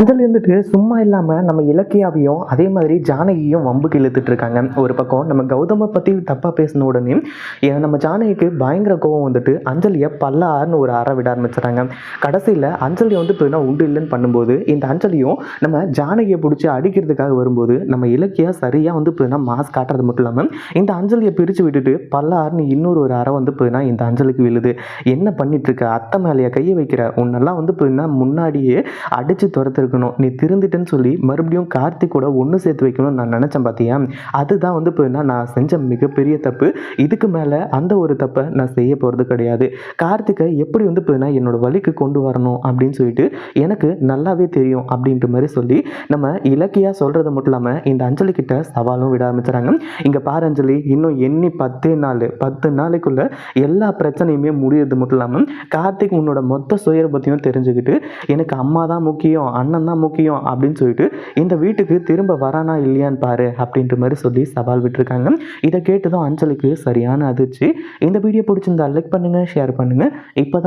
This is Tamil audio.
அதுல இருந்துட்டு சும்மா இல்லாமல் நம்ம இலக்கியாவையும் அதே மாதிரி ஜானகியும் வம்புக்கு இழுத்துட்டு இருக்காங்க ஒரு பக்கம் நம்ம கௌதமை பற்றி தப்பாக பேசின உடனே நம்ம ஜானகிக்கு பயங்கர கோவம் வந்துட்டு அஞ்சலியை பல்லார்னு ஒரு அற விட ஆரம்பிச்சுறாங்க. கடைசியில் அஞ்சலி வந்து இப்போ உண்டு இல்லைன்னு பண்ணும்போது இந்த அஞ்சலியும் நம்ம ஜானகியை பிடிச்சி அடிக்கிறதுக்காக வரும்போது நம்ம இலக்கியா சரியாக வந்து இப்போ மாஸ் காட்டுறது மட்டும் இல்லாமல் இந்த அஞ்சலியை பிரித்து விட்டுட்டு பல்லார்னு இன்னொரு ஒரு அறை வந்து இப்போ இந்த அஞ்சலிக்கு விழுது. என்ன பண்ணிட்டு இருக்க அத்தை மேலேயே கையை வைக்கிற? உன்னெல்லாம் வந்து இப்போ முன்னாடியே அடித்து துரத்துருக்கணும் நீ திருந்திட்டேன்னு சொல்லி மறுபடியும் கார்த்திக் கூட ஒன்று சேர்த்து வைக்கணும்னு நான் நினச்சேன் பார்த்தியா அதுதான் வந்து இப்போ என்ன நான் செஞ்ச மிகப்பெரிய தப்பு. இதுக்கு மேலே அந்த ஒரு தப்பை நான் செய்ய போகிறது கிடையாது. கார்த்திகை எப்படி வந்து இப்போ நான் என்னோட வழிக்கு கொண்டு வரணும் அப்படின்னு சொல்லிட்டு எனக்கு நல்லாவே தெரியும் அப்படின்ற மாதிரி சொல்லி நம்ம இலக்கியாக சொல்கிறது மட்டும் இல்லாமல் இந்த அஞ்சலி கிட்ட சவாலும் விட ஆரம்பிச்சுறாங்க. இங்கே பாரு அஞ்சலி இன்னும் எண்ணி பத்தே நாள் பத்து நாளைக்குள்ள எல்லா பிரச்சனையுமே முடியறது மட்டும் இல்லாமல் கார்த்திக் உன்னோட மொத்த சுயரூபத்தையும் தெரிஞ்சுக்கிட்டு எனக்கு அம்மா தான் முக்கியம் அண்ணன் தான் முக்கியம் அப்படின்னு சொல்லிட்டு இந்த வீட்டுக்கு திரும்ப வரானா இல்லையான்னு பாரு அப்படின்ற மாதிரி சொல்லி சவால் விட்டுருக்காங்க. இதை தான் அஞ்சலிக்கு சரியான அதிர்ச்சி. இந்த வீடியோ பிடிச்சிருந்தா லைக் பண்ணுங்கள் ஷேர் பண்ணுங்கள் இப்போ